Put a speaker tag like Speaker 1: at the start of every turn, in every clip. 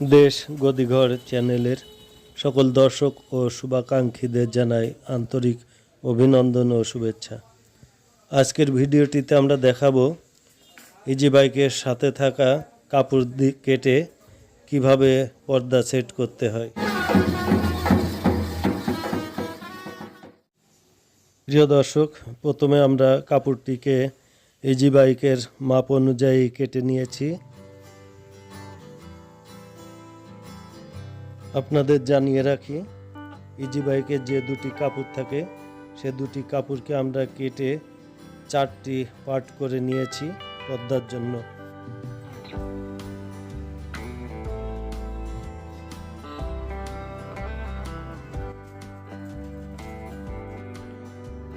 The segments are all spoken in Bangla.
Speaker 1: দেশ গদিঘর চ্যানেলের সকল দর্শক ও শুভাকাঙ্ক্ষীদের জানাই আন্তরিক অভিনন্দন ও শুভেচ্ছা। আজকের ভিডিওটিতে আমরা দেখাবো ইজি বাইকের সাথে থাকা কাপড় দি কেটে কীভাবে পর্দা সেট করতে হয়। প্রিয় দর্শক, প্রথমে আমরা কাপড়টিকে ইজি বাইকের মাপ অনুযায়ী কেটে নিয়েছি। আপনাদের জানিয়ে রাখি, ইজি বাইকের যে দুটি কাপড় থাকে, সে দুটি কাপড়কে আমরা কেটে চারটি পার্ট করে নিয়েছি পর্দার জন্য।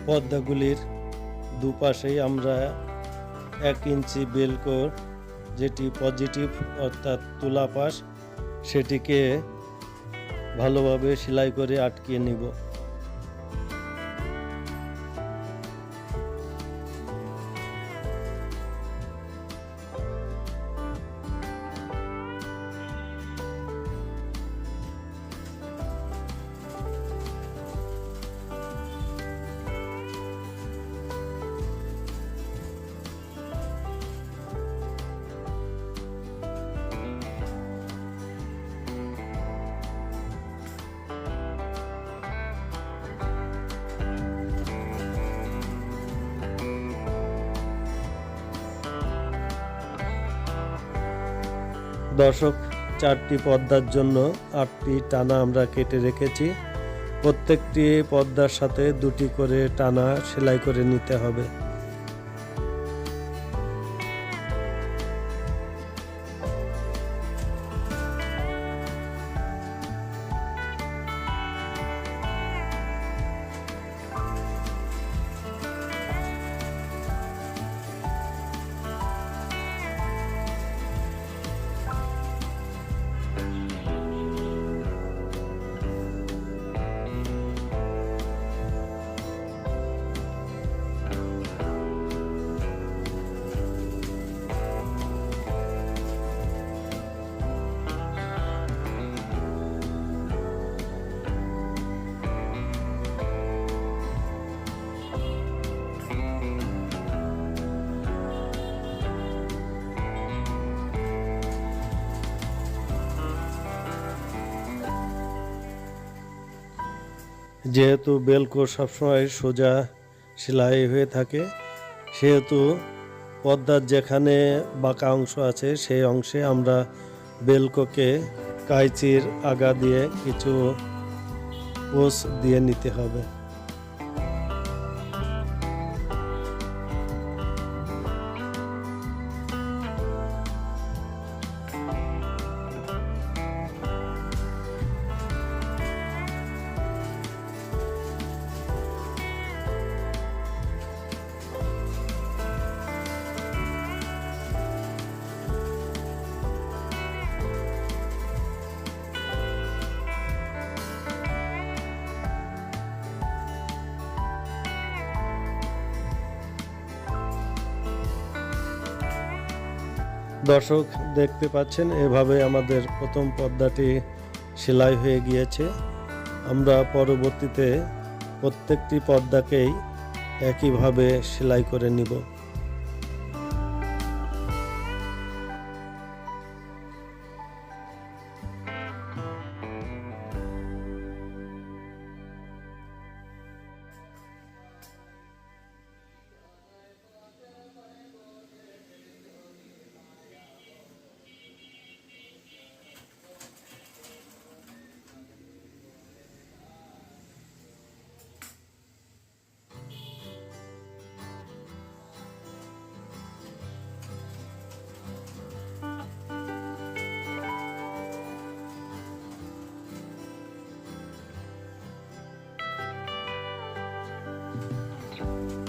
Speaker 1: পর্দাগুলির দুপাশেই আমরা এক ইঞ্চি বেলকোর যেটি পজিটিভ অর্থাৎ তুলা পাশ, সেটিকে ভালোভাবে সেলাই করে আটকিয়ে নিব। দর্শক, চারটি পর্দার জন্য আটটি টানা আমরা কেটে রেখেছি। প্রত্যেকটি পর্দার সাথে দুটি করে টানা সেলাই করে নিতে হবে। যেহেতু বেলকো সবসময় সোজা সেলাই হয়ে থাকে, সেহেতু পদ্মার যেখানে বাঁকা অংশ আছে সেই অংশে আমরা বেলকোকে কাইচির আগা দিয়ে কিছু পোস দিয়ে নিতে হবে। দর্শক দেখতে পাচ্ছেন, এভাবে আমাদের প্রথম পর্দাটি সেলাই হয়ে গিয়েছে। আমরা পরবর্তীতে প্রত্যেকটি পর্দাকেই একইভাবে সেলাই করে নিব। Bye.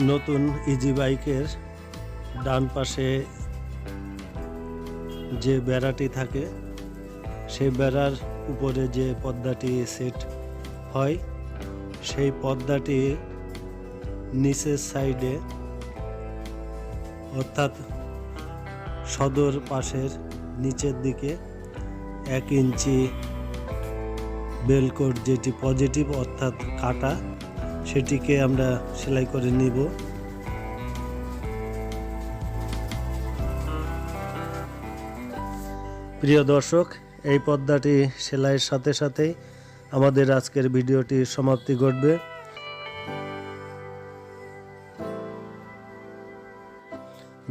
Speaker 1: নতুন ইজি বাইকের ডান পাশে যে বেড়াটি থাকে, সেই বেড়ার উপরে যে পর্দাটি সেট হয়, সেই পর্দাটি নিচের সাইডে অর্থাৎ সদর পাশের নিচের দিকে এক ইঞ্চি বেলকোট যেটি পজিটিভ অর্থাৎ কাটা সেটিকে আমরা সেলাই করে নিব। প্রিয় দর্শক, এই পর্দাটি সেলাইয়ের সাথে সাথেই আমাদের আজকের ভিডিওটি সমাপ্তি ঘটবে।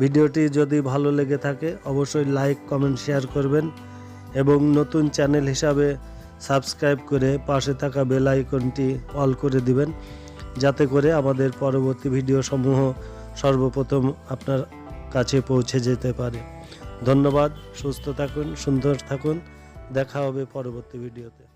Speaker 1: ভিডিওটি যদি ভালো লেগে থাকে, অবশ্যই লাইক, কমেন্ট, শেয়ার করবেন এবং নতুন চ্যানেল হিসাবে সাবস্ক্রাইব করে পাশে থাকা বেল আইকনটি অল করে দিবেন। যাতে করে আমাদের পরবর্তী ভিডিও সমূহ সর্বপ্রথম আপনার কাছে পৌঁছে যেতে পারে। ধন্যবাদ, সুস্থ থাকুন, সুন্দর থাকুন। দেখা হবে পরবর্তী ভিডিওতে।